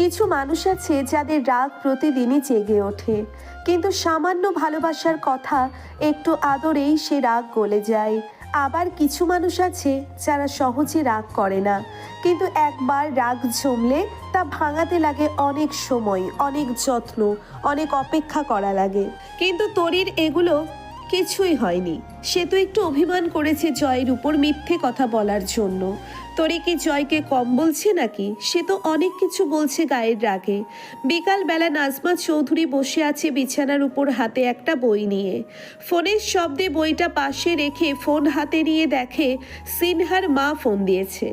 কিছু মানুষ আছে যাদের রাগ প্রতিদিনই জেগে ওঠে। কিন্তু সামান্য ভালোবাসার কথা একটু আদরেই সে রাগ গলে যায়। আবার কিছু মানুষ আছে যারা সহজে রাগ করে না। কিন্তু একবার রাগ জমলে তা ভাঙাতে লাগে অনেক সময়, অনেক যত্ন, অনেক অপেক্ষা করা লাগে। কিন্তু তরির এগুলো কিছুই হয়নি। সে তো একটু অভিমান করেছে জয়ের উপর মিথ্যে কথা বলার জন্য। তোরে কি জয়কে কম বলছে নাকি? সে তো অনেক কিছু বলছে গায়ের রাগে। বিকালবেলা নাজমা চৌধুরী বসে আছে বিছানার উপর হাতে একটা বই নিয়ে। ফোনের শব্দে বইটা পাশে রেখে ফোন হাতে নিয়ে দেখে সিনহার মা ফোন দিয়েছে।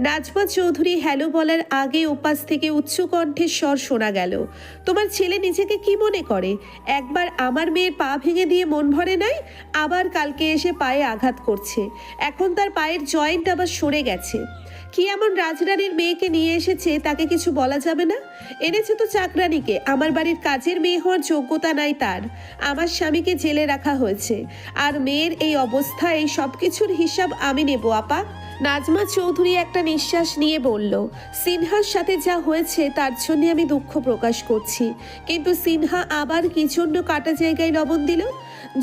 নাজমা চৌধুরী হ্যালো বলার আগে উপাস থেকে উচ্চ কণ্ঠের স্বর শোনা গেল। তোমার ছেলে নিজেকে কি মনে করে? একবার আমার মেয়ের পা ভেঙে দিয়ে মন ভরে নাই, আবার কালকে এসে পায়ে আঘাত করছে। এখন তার পায়ের জয়েন্ট আবার সরে গেছে। কি এমন রাজরানীর মেয়েকে নিয়ে এসেছে, তাকে কিছু বলা যাবে না? এনেছে তো চাকরানিকে, আমার বাড়ির কাজের মেয়ে হওয়ার যোগ্যতা নাই তার। আমার স্বামীকে জেলে রাখা হয়েছে। আর মেয়ের এই অবস্থা, এই সব কিছুর হিসাব আমি নেব, আপা। নাজমা চৌধুরী একটা নিঃশ্বাস নিয়ে বলল, সিনহার সাথে যা হয়েছে তার জন্য আমি দুঃখ প্রকাশ করছি। কিন্তু সিনহা আবার কি জন্য কাটা জায়গায় লবণ দিল?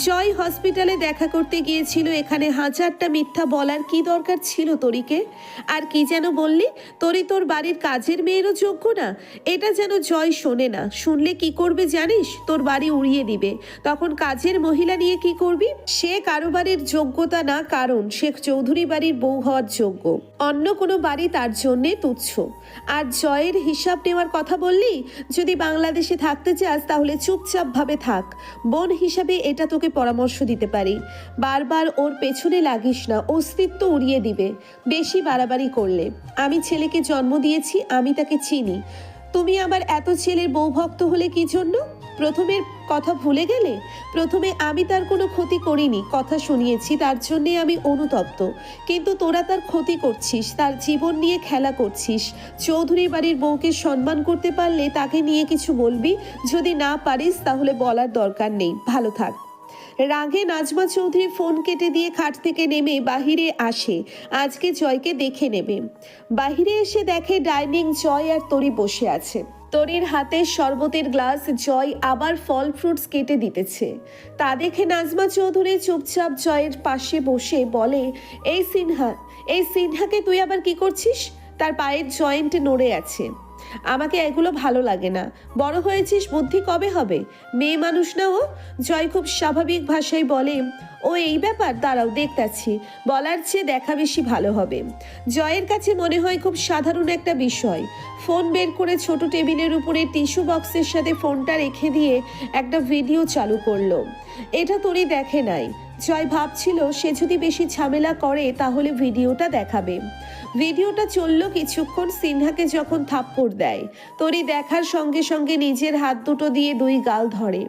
জয় হসপিটালে দেখা করতে গিয়েছিল, এখানে হাজারটা মিথ্যা বলার কি দরকার ছিল তরিকে? আর কি যেন বললি, তরি তোর বাড়ির কাজের মেয়েরও যোগ্য না। এটা যেন জয় শোনে না। শুনলে কি করবে জানিস? তোর বাড়ি উড়িয়ে দিবে। তখন কাজের মহিলা নিয়ে কি করবি? সে কারও বাড়ির যোগ্যতা না কারণ শেখ চৌধুরী বাড়ির বউ হওয়ার যোগ্য অন্য কোনো বাড়ি তার জন্যে তুচ্ছ। আর জয়ের হিসাব নেওয়ার কথা বললি? যদি বাংলাদেশে থাকতে চাস তাহলে চুপচাপ ভাবে থাক। বোন হিসাবে এটা তোকে পরামর্শ দিতে পারি। বারবার ওর পেছনে লাগিস না, অস্তিত্ব উড়িয়ে দিবে। বেশি বাড়াবাড়ি করলে। আমি ছেলেকে জন্ম দিয়েছি, আমি তাকে চিনি। তুমি আবার এত ছেলের বউভক্ত হলে কি জন্য? প্রথমের কথা ভুলে গেলে? প্রথমে আমি তার কোনো ক্ষতি করিনি, কথা শুনিয়েছি, তার জন্যে আমি অনুতপ্ত। কিন্তু তোরা তার ক্ষতি করছিস, তার জীবন নিয়ে খেলা করছিস। চৌধুরী বাড়ির বউকে সম্মান করতে পারলে তাকে নিয়ে কিছু বলবি? যদি না পারিস, তাহলে বলার দরকার নেই। ভালো থাক। রাগে নাজমা চৌধুরী ফোন কেটে দিয়ে খাট থেকে নেমে বাহিরে আসে। আজকে জয়কে দেখে নেবে। বাহিরে এসে দেখে ডাইনিং জয় আর তরি বসে আছে। তরির হাতে শরবতের গ্লাস জয় আবার ফল ফ্রুটস কেটে দিতেছে। তা দেখে নাজমা চৌধুরী চুপচাপ জয়ের পাশে বসে বলে, এই সিনহা, এই সিনহাকে তুই আবার কি করছিস? তার পায়ের জয়েন্ট নড়ে আছে। আমাকে এগুলো ভালো লাগে না। বড় হয়েছিস, বুদ্ধি কবে হবে? মেয়ে মানুষ না ও? জয় খুব স্বাভাবিক ভাষায় বলে, ও এই ব্যাপার, দাঁড়াও, দেখতাছি। বলার চেয়ে দেখা বেশি ভালো হবে। জয়ের কাছে মনে হয় খুব সাধারণ একটা বিষয়। ফোন বের করে ছোট টেবিলের উপরে টিস্যু বক্সের সাথে ফোনটা রেখে দিয়ে একটা ভিডিও চালু করল। এটা তোরই দেখে নাই। জয় ভাবছিল, সে যদি বেশি ঝামেলা করে, তাহলে ভিডিওটা দেখাবে। ভিডিওটা চলল কিছুক্ষণ, সিনহাকে যখন থাপ্পড় দেয়, তরি দেখার সঙ্গে সঙ্গে নিজের হাত দুটো দিয়ে দুই গাল ধরে।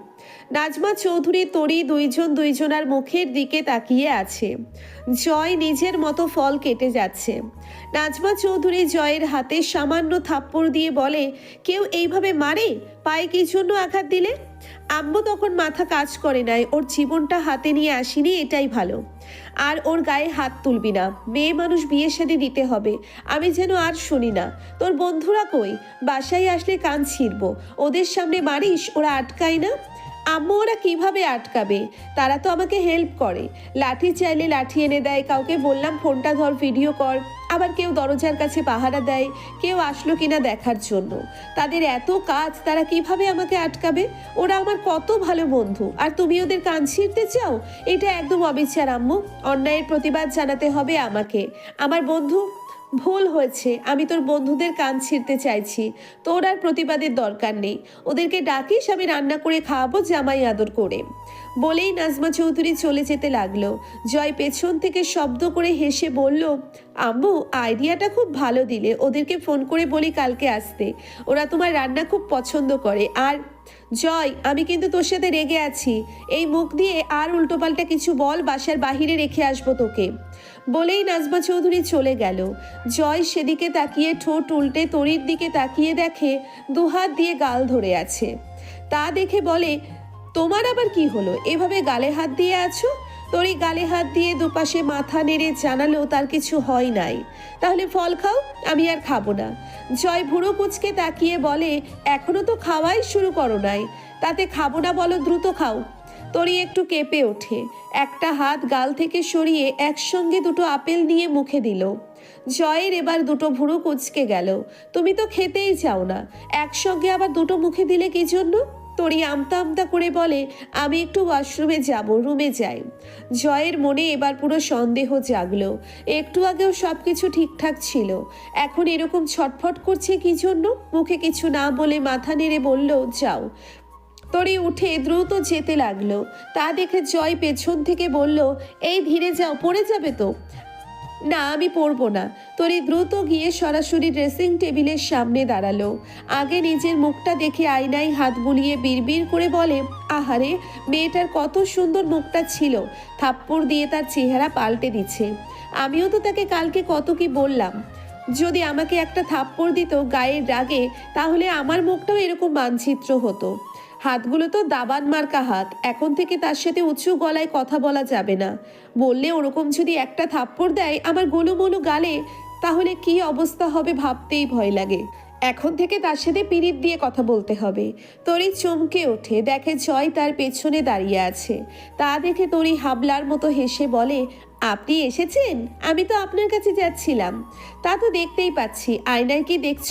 নাজমা চৌধুরী তরি দুইজন দুইজনার মুখের দিকে তাকিয়ে আছে। জয় নিজের মতো ফল কেটে যাচ্ছে। নাজমা চৌধুরী জয়ের হাতে সামান্য থাপ্পড় দিয়ে বলে, কেউ এইভাবে মারে? পায়ে কি জন্য আঘাত দিলে? আম্মু তখন মাথা কাজ করে নাই, ওর জীবনটা হাতে নিয়ে আসিনি, এটাই ভালো। আর ওর গায়ে হাত তুলবি না। মেয়ে মানুষ বিয়ে শাদি দিতে হবে। আমি যেন আর শুনি না। তোর বন্ধুরা কই? বাসায় আসলে কান ছিড়ব। ওদের সামনে মারিস? ওরা আটকায় না? আম্মু ওরা কীভাবে আটকাবে? তারা তো আমাকে হেল্প করে। লাঠি চাইলে লাঠি এনে দেয়, কাউকে বললাম ফোনটা ধর ভিডিও কর আবার কেউ দরজার কাছে পাহারা দেয়, কেউ আসলো কিনা দেখার জন্য। তাদের এত কাজ, তারা কীভাবে আমাকে আটকাবে? ওরা আমার কত ভালো বন্ধু। আর তুমি ওদের কান ছিঁড়তে চাও? এটা একদম অবিচার, আম্মু। অন্যায়ের প্রতিবাদ জানাতে হবে আমাকে। আমার বন্ধু ভুল হয়েছে, আমি তোর বন্ধুদের কান ছিঁড়তে চাইছি। তোর আর প্রতিবাদের দরকার নেই। ওদেরকে ডাকিস, আমি রান্না করে খাওয়াবো, জামাই আদর করে। বলেই নাজমা চৌধুরী চলে যেতে লাগল। জয় পেছন থেকে শব্দ করে হেসে বলল, আম্মু, আইডিয়াটা খুব ভালো দিলে, ওদেরকে ফোন করে বলি কালকে আসতে। ওরা তোমার রান্না খুব পছন্দ করে। আর জয়, আমি কিন্তু তোর সাথে রেগে আছি। এই মুখ দিয়ে আর উল্টোপাল্টা কিছু বল বাসার বাহিরে রেখে আসব তোকে। বলেই নাজমা চৌধুরী চলে গেল। জয় সেদিকে তাকিয়ে ঠোঁট উল্টে তরির দিকে তাকিয়ে দেখে, দুহাত দিয়ে গাল ধরে আছে। তা দেখে বলে তোমার আবার কি হলো? এভাবে গালে হাত দিয়ে আছো? তরি গালে হাত দিয়ে দুপাশে মাথা নেড়ে জানালো তার কিছু হয় নাই। তাহলে ফল খাও, আমি আর খাব না। জয় ভুড়ো কুচকে তাকিয়ে বলে, এখনও তো খাওয়াই শুরু করো নাই। তাতে খাব না বলো, দ্রুত খাও। তরি একটু কেঁপে ওঠে। একটা হাত গাল থেকে সরিয়ে একসঙ্গে দুটো আপেল নিয়ে মুখে দিল। জয়ের এবার দুটো ভুড়ো কুচকে গেল। তুমি তো খেতেই চাও না। একসঙ্গে আবার দুটো মুখে দিলে কি জন্য? তরি আমতা আমতা করে বলে, আমি একটু ওয়াশরুমে যাব, রুমে যাই। জয়ের মনে এবার পুরো সন্দেহ জাগলো। একটু আগেও সব কিছু ঠিকঠাক ছিল। এখন এরকম ছটফট করছে কি জন্য? মুখে কিছু না বলে মাথা নেড়ে বলল, যাও। তরি উঠে দ্রুত যেতে লাগল। তা দেখে জয় পেছন থেকে বলল, এই ধীরে যাও, পড়ে যাবে তো? না, আমি পড়ব না। তরি দ্রুত গিয়ে সরাসরি ড্রেসিং টেবিলের সামনে দাঁড়াল। আগে নিজের মুখটা দেখে আয়নায় হাত বুলিয়ে বিড়বিড় করে বলে, আহারে, মেয়েটার কত সুন্দর মুখটা ছিল। থাপ্পড় দিয়ে তার চেহারা পাল্টে দিচ্ছে। আমিও তো তাকে কালকে কত কি বললাম। যদি আমাকে একটা থাপ্পড় দিত গায়ের রাগে, তাহলে আমার মুখটাও এরকম মানচিত্র হতো। হাতগুলো তো দাবান মার্কা হাত। এখন থেকে তার সাথে উঁচু গলায় কথা বলা যাবে না। বললে ওরকম যদি একটা থাপ্পড় দেয় আমার গোলুমোলু গালে, তাহলে কি অবস্থা হবে ভাবতেই ভয় লাগে। এখন থেকে তার সাথে পিরিত দিয়ে কথা বলতে হবে। তরি চমকে ওঠে, দেখে জয় তার পেছনে দাঁড়িয়ে আছে। তা দেখে তরি হাবলার মতো হেসে বলে, আপনি এসেছেন? আমি তো আপনার কাছে যাচ্ছিলাম। তা তো দেখতেই পাচ্ছি। আয়নায় কি দেখছ?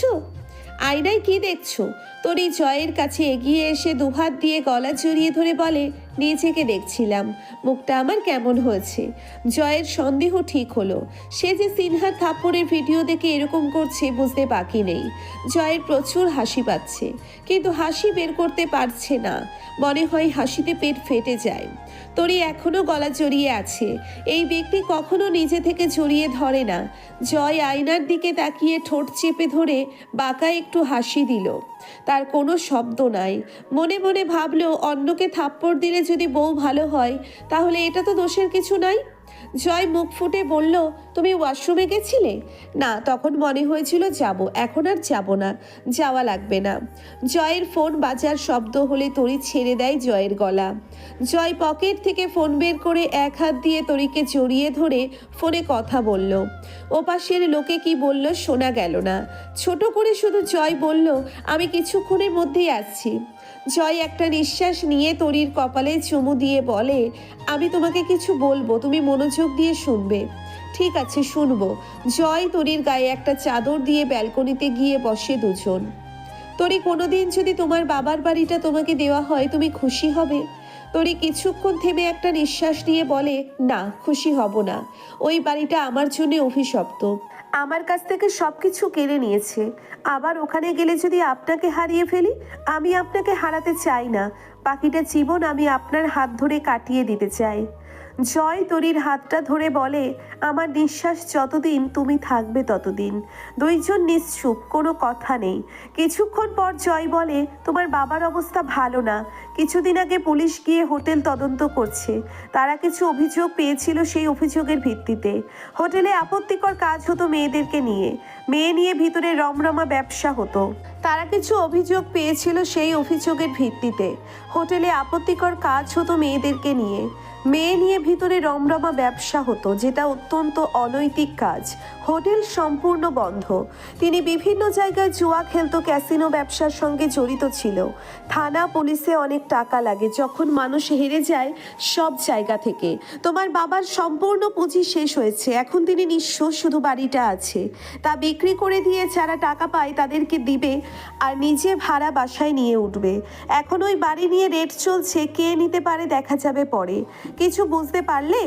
আয়নায় কি দেখছ? তোর এই জয়ের কাছে এগিয়ে এসে দুহাত দিয়ে গলা জড়িয়ে ধরে বলে নিজেকে দেখছিলাম। মুখটা আমার কেমন হয়েছে? জয়ের সন্দেহ ঠিক হলো। সে যে সিনহার থাপ্পড়ের ভিডিও দেখে এরকম করছে বুঝতে বাকি নেই। জয়ের প্রচুর হাসি পাচ্ছে। কিন্তু হাসি বের করতে পারছে না। মনে হয় হাসিতে পেট ফেটে যায়। তরি এখনও গলা জড়িয়ে আছে। এই ব্যক্তি কখনো নিজে থেকে জড়িয়ে ধরে না। জয় আয়নার দিকে তাকিয়ে ঠোঁট চেপে ধরে বাঁকা একটু হাসি দিল। তার কোনো শব্দ নাই। মনে মনে ভাবলো, অন্যকে থাপ্পড় দিলে যদি বউ ভালো হয় তাহলে এটা তো দোষের কিছু নাই। জয় মুখ ফুটে বলল, তুমি ওয়াশরুমে গেছিলে? না, তখন মনে হয়েছিল যাব, এখন আর যাব না, যাওয়া লাগবে না। জয়ের ফোন বাজার শব্দ হলে তরি ছেড়ে দেয় জয়ের গলা। জয় পকেট থেকে ফোন বের করে এক হাত দিয়ে তরিকে জড়িয়ে ধরে ফোনে কথা বলল। ওপাশের লোকে কি বলল শোনা গেল না। ছোট করে শুধু জয় বলল, আমি কিছুক্ষণের মধ্যেই আসছি। জয় একটা নিঃশ্বাস নিয়ে তরির কপালে চুমু দিয়ে বলে, আমি তোমাকে কিছু বলব, তুমি মনোযোগ দিয়ে শুনবে। ঠিক আছে, শুনব। জয় তরির গায়ে একটা চাদর দিয়ে ব্যালকনিতে গিয়ে বসে দুজন। তরি, কোনোদিন যদি তোমার বাবার বাড়িটা তোমাকে দেওয়া হয়, তুমি খুশি হবে? তরি কিছুক্ষণ থেমে একটা নিঃশ্বাস নিয়ে বলে, না, খুশি হব না। ওই বাড়িটা আমার জন্য অভিশপ্ত। আমার কাছ থেকে সব কিছু কেড়ে নিয়েছে। আবার ওখানে গেলে যদি আপনাকে হারিয়ে ফেলি, আমি আপনাকে হারাতে চাই না। বাকিটা জীবন আমি আপনার হাত ধরে কাটিয়ে দিতে চাই। জয় তরির হাতটা ধরে বলে, আমার নিঃশ্বাস যতদিন তুমি থাকবে ততদিন। দুইজন নিশ্চুপ, কোনো কথা নেই। কিছুক্ষণ পর জয় বলে, তোমার বাবার অবস্থা ভালো না। কিছুদিন আগে পুলিশ গিয়ে হোটেল তদন্ত করছে। তারা কিছু অভিযোগ পেয়েছিল সেই অভিযোগের ভিত্তিতে। হোটেলে আপত্তিকর কাজ হতো মেয়েদেরকে নিয়ে। মেয়ে নিয়ে ভিতরে রমরমা ব্যবসা হতো। তারা কিছু অভিযোগ পেয়েছিল সেই অভিযোগের ভিত্তিতে। হোটেলে আপত্তিকর কাজ হতো মেয়েদেরকে নিয়ে। মেয়ে নিয়ে ভিতরে রমরমা ব্যবসা হতো, যেটা অত্যন্ত অনৈতিক কাজ। হোটেল সম্পূর্ণ বন্ধ। তিনি বিভিন্ন জায়গায় জুয়া খেলতো, ক্যাসিনো ব্যবসার সঙ্গে জড়িত ছিল। থানা, পুলিশে অনেক টাকা লাগে, যখন মানুষ হেরে যায় সব জায়গা থেকে। তোমার বাবার সম্পূর্ণ পুঁজি শেষ হয়েছে, এখন তিনি নিঃস্ব শুধু বাড়িটা আছে। তা বিক্রি করে দিয়ে যারা টাকা পায় তাদেরকে দিবে আর নিজে ভাড়া বাসায় নিয়ে উঠবে। এখন ওই বাড়ি নিয়ে রেট চলছে, কে নিতে পারে দেখা যাবে পরে। কিছু বুঝতে পারলে,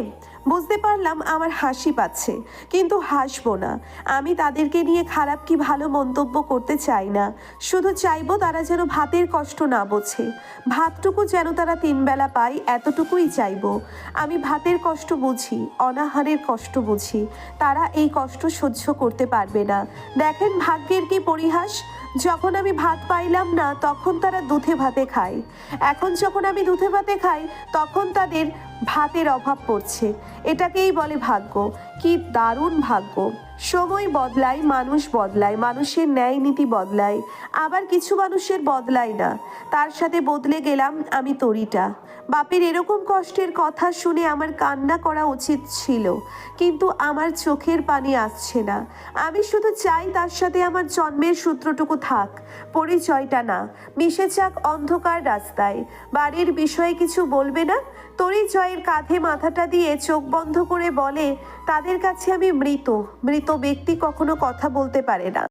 বুঝতে পারলাম আমার হাসি পাচ্ছে। কিন্তু হাসবো না। আমি তাদেরকে নিয়ে খারাপ কি ভালো মন্তব্য করতে চাই না। শুধু চাইব তারা যেন ভাতের কষ্ট না বোঝে। ভাতটুকু যেন তারা তিনবেলা পায়, এতটুকুই চাইব। আমি ভাতের কষ্ট বুঝি, অনাহারের কষ্ট বুঝি। তারা এই কষ্ট সহ্য করতে পারবে না। দেখেন ভাগ্যের কি পরিহাস। যখন আমি ভাত পাইলাম না, তখন তারা দুধে ভাতে খায়। এখন যখন আমি দুধে ভাতে খাই, তখন তাদের ভাতের অভাব পড়ছে। এটাকেই বলে ভাগ্য। কি দারুণ ভাগ্য। সময় বদলায়, মানুষ বদলায়, মানুষের ন্যায় নীতি বদলায়। আবার কিছু মানুষের বদলায় না। তার সাথে বদলে গেলাম আমি তরিটা। বাপের এরকম কষ্টের কথা শুনে আমার কান্না করা উচিত ছিল। কিন্তু আমার চোখের পানি আসছে না। আমি শুধু চাই তার সাথে আমার জন্মের সূত্রটুকু থাক। পরিচয়টা না। মিশে যাক অন্ধকার রাস্তায়। বাড়ির বিষয়ে কিছু বলবে না? তরি জয়ের কাঁধে মাথাটা দিয়ে চোখ বন্ধ করে বলে, তাদের কাছে আমি মৃত মৃত ব্যক্তি কখনো কথা বলতে পারে না।